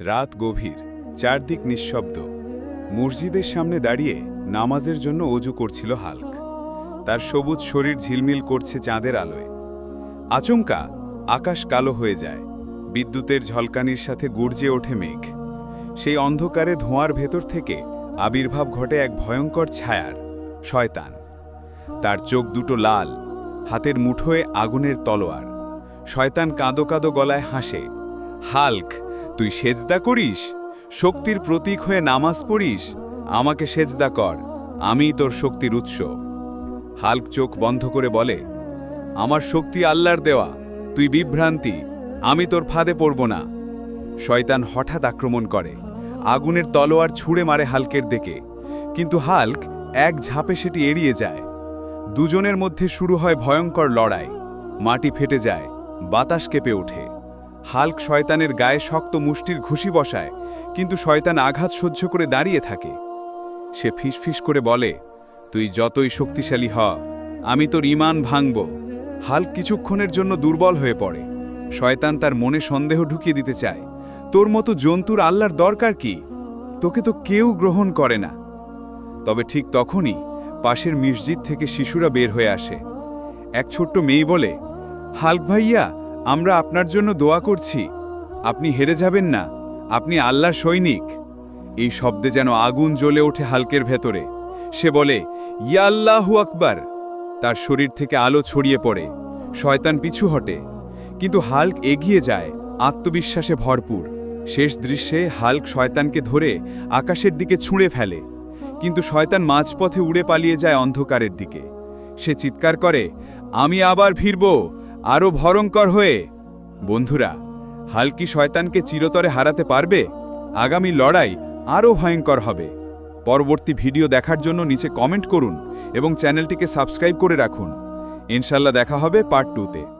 রাত গভীর, চারদিক নিঃশব্দ। মসজিদের সামনে দাঁড়িয়ে নামাজের জন্য অজু করছিল হাল্ক। তার সবুজ শরীর ঝিলমিল করছে চাঁদের আলোয়। আচমকা আকাশ কালো হয়ে যায়, বিদ্যুতের ঝলকানির সাথে গর্জে ওঠে মেঘ। সেই অন্ধকারে ধোঁয়ার ভেতর থেকে আবির্ভাব ঘটে এক ভয়ঙ্কর ছায়ার, শয়তান। তার চোখ দুটো লাল, হাতের মুঠোয় আগুনের তলোয়ার। শয়তান কাঁদো কাঁদো গলায় হাসে, হাল্ক তুই সেজদা করিস? শক্তির প্রতীক হয়ে নামাজ পড়িস? আমাকে সেজদা কর, আমিই তোর শক্তির উৎস। হাল্ক চোখ বন্ধ করে বলে, আমার শক্তি আল্লাহর দেওয়া, তুই বিভ্রান্তি, আমি তোর ফাঁদে পড়ব না। শয়তান হঠাৎ আক্রমণ করে, আগুনের তলোয়ার ছুঁড়ে মারে হাল্কের দিকে। কিন্তু হাল্ক এক ঝাপে সেটি এড়িয়ে যায়। দুজনের মধ্যে শুরু হয় ভয়ঙ্কর লড়াই। মাটি ফেটে যায়, বাতাস কেঁপে ওঠে। হাল্ক শয়তানের গায়ে শক্ত মুষ্টির ঘুষি বসায়, কিন্তু শয়তান আঘাত সহ্য করে দাঁড়িয়ে থাকে। সে ফিসফিস করে বলে, তুই যতই শক্তিশালী হ, আমি তোর ইমান ভাঙব। হাল্ক কিছুক্ষণের জন্য দুর্বল হয়ে পড়ে। শয়তান তার মনে সন্দেহ ঢুকিয়ে দিতে চায়, তোর মতো জন্তুর আল্লাহর দরকার কি? তোকে তো কেউ গ্রহণ করে না। তবে ঠিক তখনই পাশের মসজিদ থেকে শিশুরা বের হয়ে আসে। এক ছোট্ট মেয়ে বলে, হাল্ক ভাইয়া আমরা আপনার জন্য দোয়া করছি। আপনি হেরে যাবেন না। আপনি আল্লাহর সৈনিক। এই শব্দে যেন আগুন জ্বলে ওঠে হালকের ভেতরে। সে বলে, ইয়া আল্লাহু আকবার। তার শরীর থেকে আলো ছড়িয়ে পড়ে। শয়তান পিছু হটে। কিন্তু হাল্ক এগিয়ে যায়। আত্মবিশ্বাসে ভরপুর। শেষ দৃশ্যে হাল্ক শয়তানকে ধরে আকাশের দিকে ছুঁড়ে ফেলে। কিন্তু শয়তান মাঝপথে উড়ে পালিয়ে যায় অন্ধকারের দিকে। সে চিৎকার করে, আমি আবার ফিরব। আরও ভয়ঙ্কর হয়ে। বন্ধুরা হালকি শয়তানকে চিরতরে হারাতে পারবে? আগামী লড়াই আরও ভয়ঙ্কর হবে। পরবর্তী ভিডিও দেখার জন্য নিচে কমেন্ট করুন এবং চ্যানেলটিকে সাবস্ক্রাইব করে রাখুন। ইনশাল্লাহ দেখা হবে পার্ট টুতে।